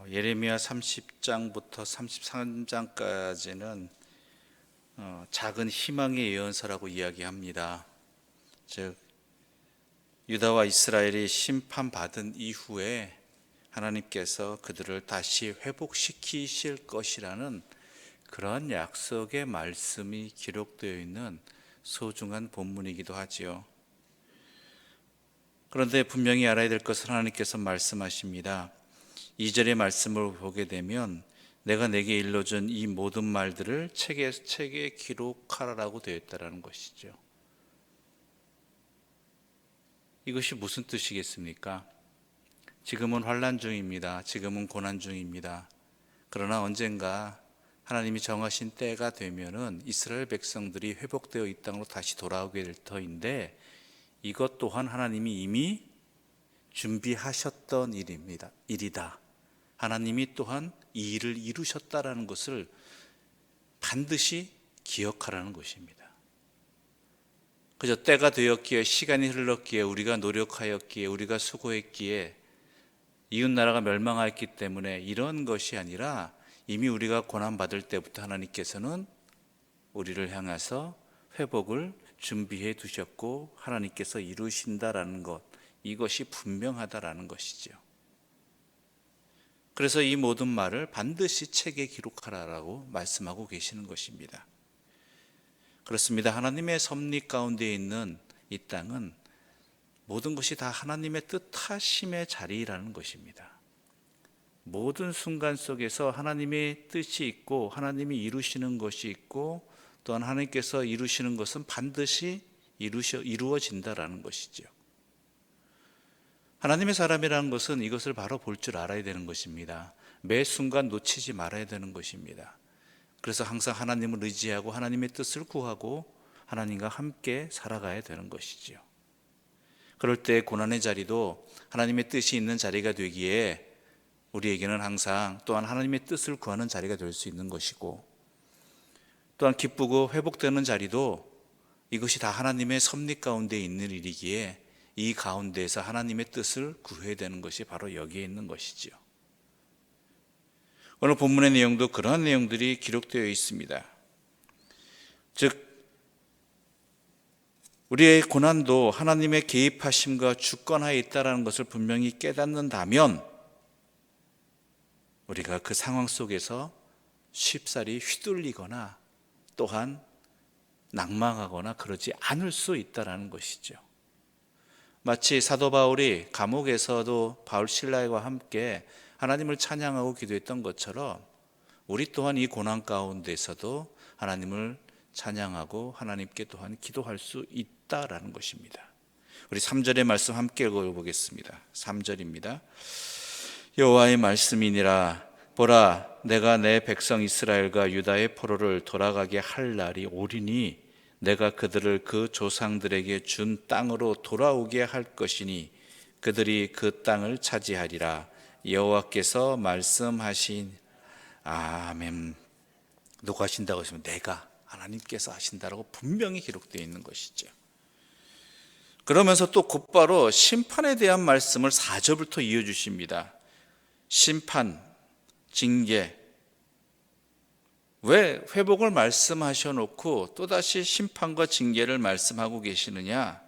어, 예레미야 30장부터 33장까지는 어, 작은 희망의 예언서라고 이야기합니다. 즉 유다와 이스라엘이 심판받은 이후에 하나님께서 그들을 다시 회복시키실 것이라는 그러한 약속의 말씀이 기록되어 있는 소중한 본문이기도 하지요. 그런데 분명히 알아야 될 것은 하나님께서 말씀하십니다. 2절의 말씀을 보게 되면 내가 내게 일러준 이 모든 말들을 책에 책에 기록하라라고 되어 있다라는 것이죠. 이것이 무슨 뜻이겠습니까? 지금은 환란 중입니다. 지금은 고난 중입니다. 그러나 언젠가 하나님이 정하신 때가 되면은 이스라엘 백성들이 회복되어 이 땅으로 다시 돌아오게 될 터인데 이것 또한 하나님이 이미 준비하셨던 일입니다. 일이다. 하나님이 또한 이 일을 이루셨다라는 것을 반드시 기억하라는 것입니다. 그저 때가 되었기에 시간이 흘렀기에 우리가 노력하였기에 우리가 수고했기에 이웃 나라가 멸망하였기 때문에 이런 것이 아니라 이미 우리가 고난 받을 때부터 하나님께서는 우리를 향해서 회복을 준비해 두셨고 하나님께서 이루신다라는 것 이것이 분명하다라는 것이죠. 그래서 이 모든 말을 반드시 책에 기록하라라고 말씀하고 계시는 것입니다. 그렇습니다. 하나님의 섭리 가운데 있는 이 땅은 모든 것이 다 하나님의 뜻하심의 자리라는 것입니다. 모든 순간 속에서 하나님의 뜻이 있고 하나님이 이루시는 것이 있고 또한 하나님께서 이루시는 것은 반드시 이루어진다라는 것이죠. 하나님의 사람이라는 것은 이것을 바로 볼 줄 알아야 되는 것입니다. 매 순간 놓치지 말아야 되는 것입니다. 그래서 항상 하나님을 의지하고 하나님의 뜻을 구하고 하나님과 함께 살아가야 되는 것이지요. 그럴 때 고난의 자리도 하나님의 뜻이 있는 자리가 되기에 우리에게는 항상 또한 하나님의 뜻을 구하는 자리가 될 수 있는 것이고 또한 기쁘고 회복되는 자리도 이것이 다 하나님의 섭리 가운데 있는 일이기에 이 가운데에서 하나님의 뜻을 구해야 되는 것이 바로 여기에 있는 것이지요. 오늘 본문의 내용도 그러한 내용들이 기록되어 있습니다. 즉 우리의 고난도 하나님의 개입하심과 주권하에 있다라는 것을 분명히 깨닫는다면 우리가 그 상황 속에서 쉽사리 휘둘리거나 또한 낭망하거나 그러지 않을 수 있다라는 것이죠. 마치 사도 바울이 감옥에서도 바울 신라와 함께 하나님을 찬양하고 기도했던 것처럼 우리 또한 이 고난 가운데서도 하나님을 찬양하고 하나님께 또한 기도할 수 있다라는 것입니다. 우리 3절의 말씀 함께 읽어보겠습니다. 3절입니다. 여호와의 말씀이니라 보라 내가 내 백성 이스라엘과 유다의 포로를 돌아가게 할 날이 오리니 내가 그들을 그 조상들에게 준 땅으로 돌아오게 할 것이니 그들이 그 땅을 차지하리라 여호와께서 말씀하신 아멘 누가 하신다고 하시면 내가 하나님께서 하신다라고 분명히 기록되어 있는 것이죠. 그러면서 또 곧바로 심판에 대한 말씀을 4절부터 이어 주십니다. 심판, 징계. 왜 회복을 말씀하셔 놓고 또다시 심판과 징계를 말씀하고 계시느냐?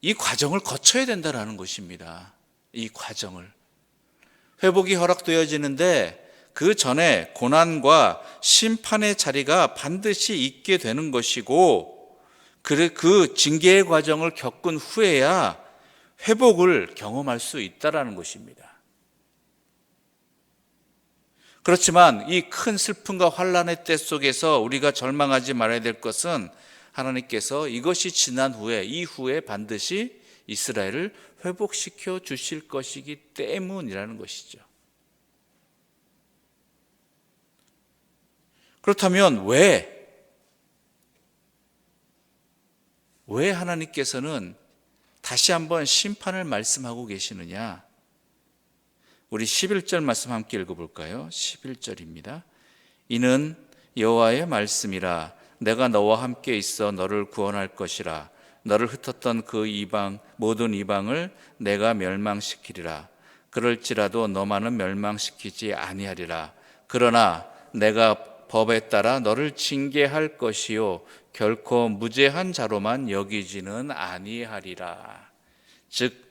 이 과정을 거쳐야 된다라는 것입니다. 이 과정을. 회복이 허락되어지는데 그 전에 고난과 심판의 자리가 반드시 있게 되는 것이고, 그 징계의 과정을 겪은 후에야 회복을 경험할 수 있다라는 것입니다. 그렇지만 이 큰 슬픔과 환란의 때 속에서 우리가 절망하지 말아야 될 것은 하나님께서 이것이 지난 후에 이후에 반드시 이스라엘을 회복시켜 주실 것이기 때문이라는 것이죠. 그렇다면 왜, 왜 하나님께서는 다시 한번 심판을 말씀하고 계시느냐? 우리 11절 말씀 함께 읽어볼까요? 11절입니다. 이는 여호와의 말씀이라 내가 너와 함께 있어 너를 구원할 것이라 너를 흩었던 그 이방 모든 이방을 내가 멸망시키리라 그럴지라도 너만은 멸망시키지 아니하리라. 그러나 내가 법에 따라 너를 징계할 것이요 결코 무죄한 자로만 여기지는 아니하리라. 즉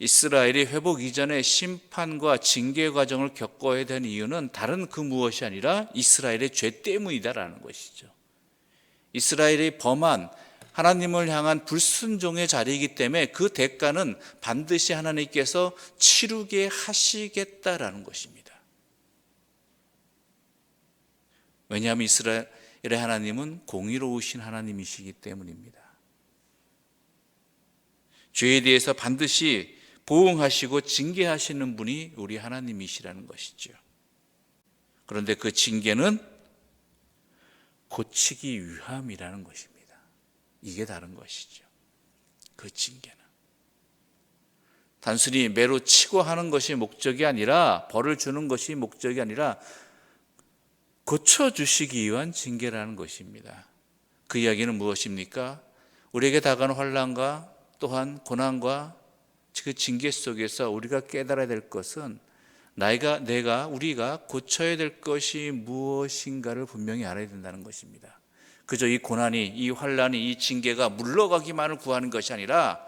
이스라엘이 회복 이전에 심판과 징계 과정을 겪어야 되는 이유는 다른 그 무엇이 아니라 이스라엘의 죄 때문이다라는 것이죠. 이스라엘이 범한 하나님을 향한 불순종의 자리이기 때문에 그 대가는 반드시 하나님께서 치르게 하시겠다라는 것입니다. 왜냐하면 이스라엘의 하나님은 공의로우신 하나님이시기 때문입니다. 죄에 대해서 반드시 보응하시고 징계하시는 분이 우리 하나님이시라는 것이죠. 그런데 그 징계는 고치기 위함이라는 것입니다. 이게 다른 것이죠. 그 징계는. 단순히 매로 치고 하는 것이 목적이 아니라 벌을 주는 것이 목적이 아니라 고쳐주시기 위한 징계라는 것입니다. 그 이야기는 무엇입니까? 우리에게 다가오는 환란과 또한 고난과 그 징계 속에서 우리가 깨달아야 될 것은 나이가 내가 우리가 고쳐야 될 것이 무엇인가를 분명히 알아야 된다는 것입니다. 그저 이 고난이 이 환란이 이 징계가 물러가기만을 구하는 것이 아니라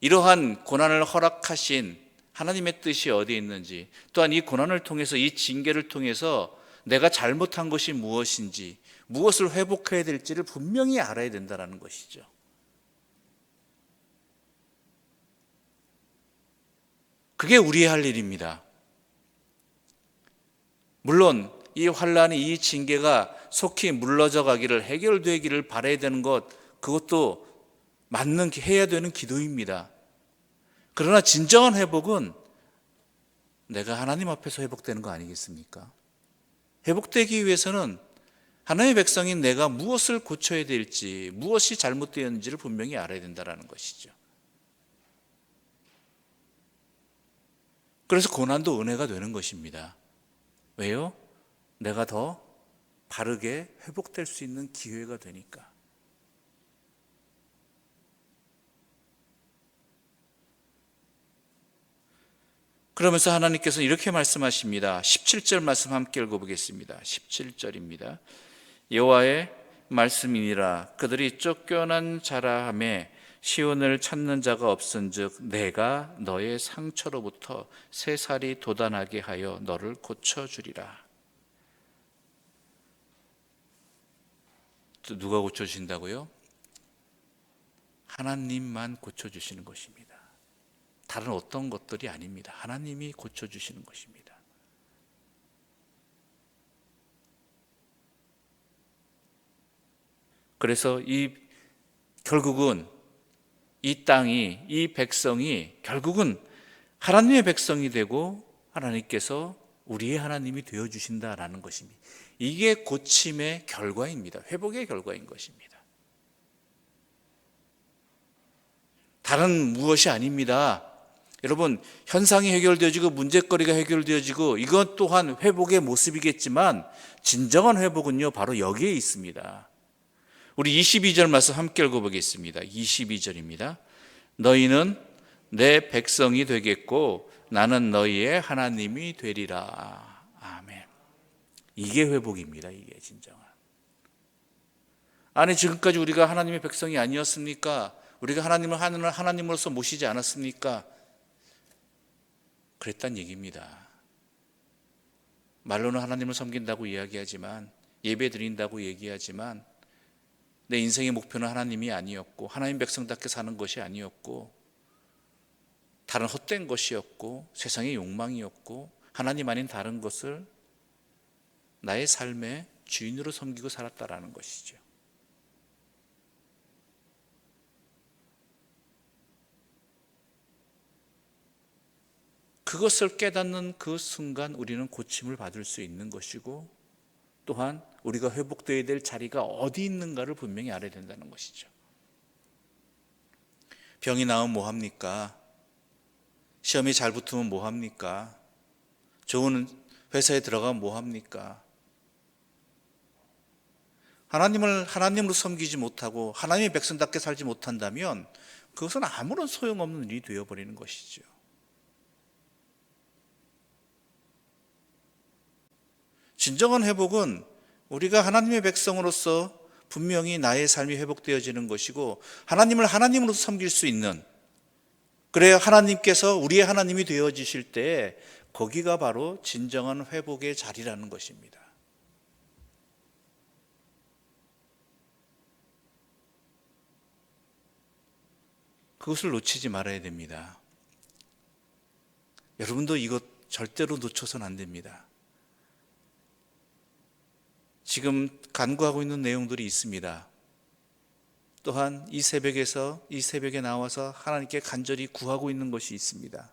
이러한 고난을 허락하신 하나님의 뜻이 어디에 있는지 또한 이 고난을 통해서 이 징계를 통해서 내가 잘못한 것이 무엇인지 무엇을 회복해야 될지를 분명히 알아야 된다는 것이죠. 그게 우리의 할 일입니다. 물론 이 환란이 이 징계가 속히 물러져 가기를 해결되기를 바라야 되는 것 그것도 맞는 해야 되는 기도입니다. 그러나 진정한 회복은 내가 하나님 앞에서 회복되는 거 아니겠습니까? 회복되기 위해서는 하나님의 백성인 내가 무엇을 고쳐야 될지, 무엇이 잘못되었는지를 분명히 알아야 된다는 것이죠. 그래서 고난도 은혜가 되는 것입니다. 왜요? 내가 더 바르게 회복될 수 있는 기회가 되니까. 그러면서 하나님께서 이렇게 말씀하십니다. 17절 말씀 함께 읽어보겠습니다. 17절입니다. 여호와의 말씀이니라 그들이 쫓겨난 자라 함에 시온을 찾는 자가 없은즉 내가 너의 상처로부터 새 살이 돋아나게 하여 너를 고쳐 주리라. 또 누가 고쳐 주신다고요? 하나님만 고쳐 주시는 것입니다. 다른 어떤 것들이 아닙니다. 하나님이 고쳐 주시는 것입니다. 그래서 이 결국은 이 땅이 이 백성이 결국은 하나님의 백성이 되고 하나님께서 우리의 하나님이 되어 주신다라는 것입니다. 이게 고침의 결과입니다. 회복의 결과인 것입니다. 다른 무엇이 아닙니다. 여러분, 현상이 해결되어지고 문제거리가 해결되어지고 이것 또한 회복의 모습이겠지만 진정한 회복은요, 바로 여기에 있습니다. 우리 22절 말씀 함께 읽어보겠습니다. 22절입니다. 너희는 내 백성이 되겠고 나는 너희의 하나님이 되리라. 아멘. 이게 회복입니다. 이게 진정한. 아니 지금까지 우리가 하나님의 백성이 아니었습니까? 우리가 하나님을 하나님으로서 모시지 않았습니까? 그랬단 얘기입니다. 말로는 하나님을 섬긴다고 이야기하지만 예배 드린다고 얘기하지만 내 인생의 목표는 하나님이 아니었고 하나님 백성답게 사는 것이 아니었고 다른 헛된 것이었고 세상의 욕망이었고 하나님 아닌 다른 것을 나의 삶의 주인으로 섬기고 살았다라는 것이죠. 그것을 깨닫는 그 순간 우리는 고침을 받을 수 있는 것이고 또한 우리가 회복되어야 될 자리가 어디 있는가를 분명히 알아야 된다는 것이죠. 병이 나면 뭐 합니까? 시험이 잘 붙으면 뭐 합니까? 좋은 회사에 들어가면 뭐 합니까? 하나님을 하나님으로 섬기지 못하고 하나님의 백성답게 살지 못한다면 그것은 아무런 소용없는 일이 되어 버리는 것이죠. 진정한 회복은 우리가 하나님의 백성으로서 분명히 나의 삶이 회복되어지는 것이고 하나님을 하나님으로서 섬길 수 있는 그래야 하나님께서 우리의 하나님이 되어지실 때 거기가 바로 진정한 회복의 자리라는 것입니다. 그것을 놓치지 말아야 됩니다. 여러분도 이것 절대로 놓쳐서는 안 됩니다. 지금 간구하고 있는 내용들이 있습니다. 또한 이 새벽에서 이 새벽에 나와서 하나님께 간절히 구하고 있는 것이 있습니다.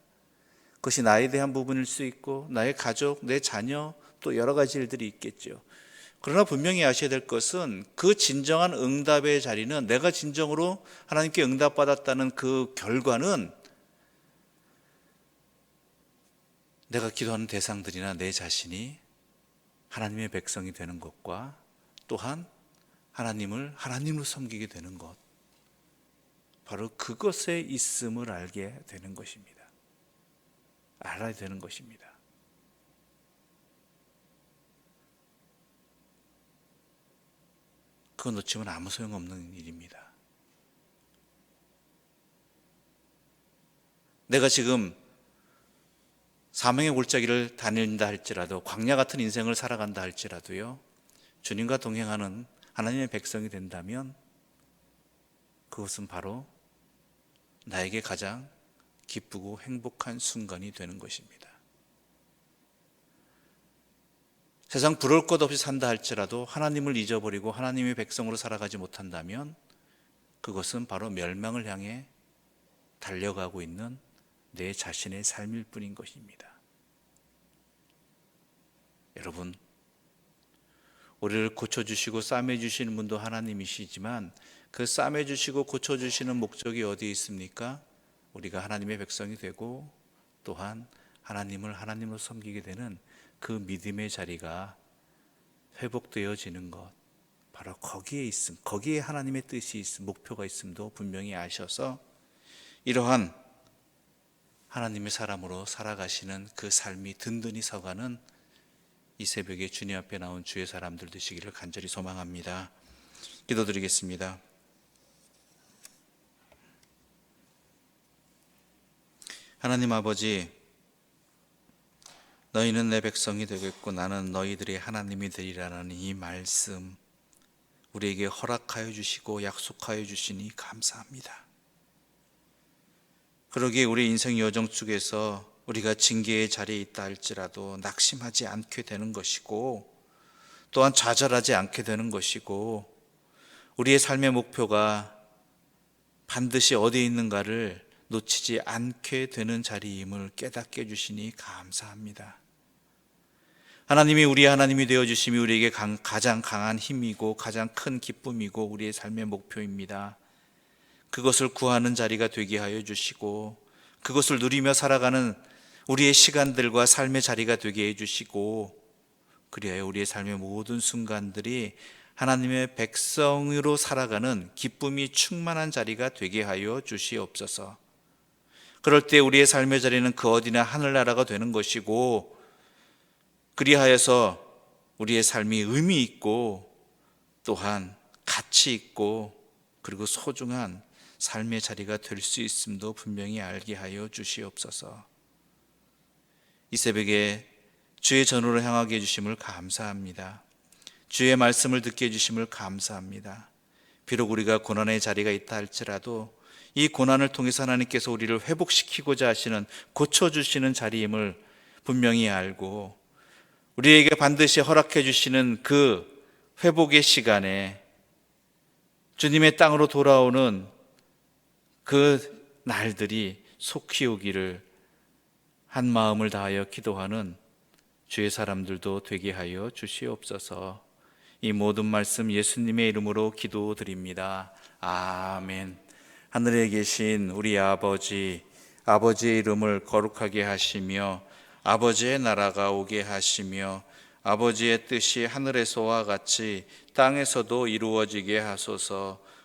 그것이 나에 대한 부분일 수 있고 나의 가족, 내 자녀 또 여러 가지 일들이 있겠죠. 그러나 분명히 아셔야 될 것은 그 진정한 응답의 자리는 내가 진정으로 하나님께 응답받았다는 그 결과는 내가 기도하는 대상들이나 내 자신이 하나님의 백성이 되는 것과 또한 하나님을 하나님으로 섬기게 되는 것. 바로 그것에 있음을 알게 되는 것입니다. 알아야 되는 것입니다. 그거 놓치면 아무 소용없는 일입니다. 내가 지금 사명의 골짜기를 다닌다 할지라도 광야 같은 인생을 살아간다 할지라도요. 주님과 동행하는 하나님의 백성이 된다면 그것은 바로 나에게 가장 기쁘고 행복한 순간이 되는 것입니다. 세상 부러울 것 없이 산다 할지라도 하나님을 잊어버리고 하나님의 백성으로 살아가지 못한다면 그것은 바로 멸망을 향해 달려가고 있는 내 자신의 삶일 뿐인 것입니다. 여러분, 우리를 고쳐주시고 싸매주시는 분도 하나님이시지만 그 싸매주시고 고쳐주시는 목적이 어디에 있습니까? 우리가 하나님의 백성이 되고 또한 하나님을 하나님으로 섬기게 되는 그 믿음의 자리가 회복되어지는 것 바로 거기에 있음 거기에 하나님의 뜻이 있음 목표가 있음도 분명히 아셔서 이러한 하나님의 사람으로 살아가시는 그 삶이 든든히 서가는 이 새벽에 주님 앞에 나온 주의 사람들 되시기를 간절히 소망합니다. 기도드리겠습니다. 하나님 아버지 너희는 내 백성이 되겠고 나는 너희들의 하나님이 되리라는 이 말씀 우리에게 허락하여 주시고 약속하여 주시니 감사합니다. 그러기에 우리 인생 여정 속에서 우리가 징계의 자리에 있다 할지라도 낙심하지 않게 되는 것이고 또한 좌절하지 않게 되는 것이고 우리의 삶의 목표가 반드시 어디에 있는가를 놓치지 않게 되는 자리임을 깨닫게 해주시니 감사합니다. 하나님이 우리 하나님이 되어 주심이 우리에게 가장 강한 힘이고 가장 큰 기쁨이고 우리의 삶의 목표입니다. 그것을 구하는 자리가 되게 하여 주시고 그것을 누리며 살아가는 우리의 시간들과 삶의 자리가 되게 해 주시고 그리하여 우리의 삶의 모든 순간들이 하나님의 백성으로 살아가는 기쁨이 충만한 자리가 되게 하여 주시옵소서. 그럴 때 우리의 삶의 자리는 그 어디나 하늘나라가 되는 것이고 그리하여서 우리의 삶이 의미 있고 또한 가치 있고 그리고 소중한 삶의 자리가 될 수 있음도 분명히 알게 하여 주시옵소서. 이 새벽에 주의 전으로 향하게 해주심을 감사합니다. 주의 말씀을 듣게 해주심을 감사합니다. 비록 우리가 고난의 자리가 있다 할지라도 이 고난을 통해서 하나님께서 우리를 회복시키고자 하시는 고쳐주시는 자리임을 분명히 알고 우리에게 반드시 허락해 주시는 그 회복의 시간에 주님의 땅으로 돌아오는 그 날들이 속히 오기를 한 마음을 다하여 기도하는 주의 사람들도 되게 하여 주시옵소서. 이 모든 말씀 예수님의 이름으로 기도드립니다. 아멘. 하늘에 계신 우리 아버지, 아버지의 이름을 거룩하게 하시며 아버지의 나라가 오게 하시며 아버지의 뜻이 하늘에서와 같이 땅에서도 이루어지게 하소서.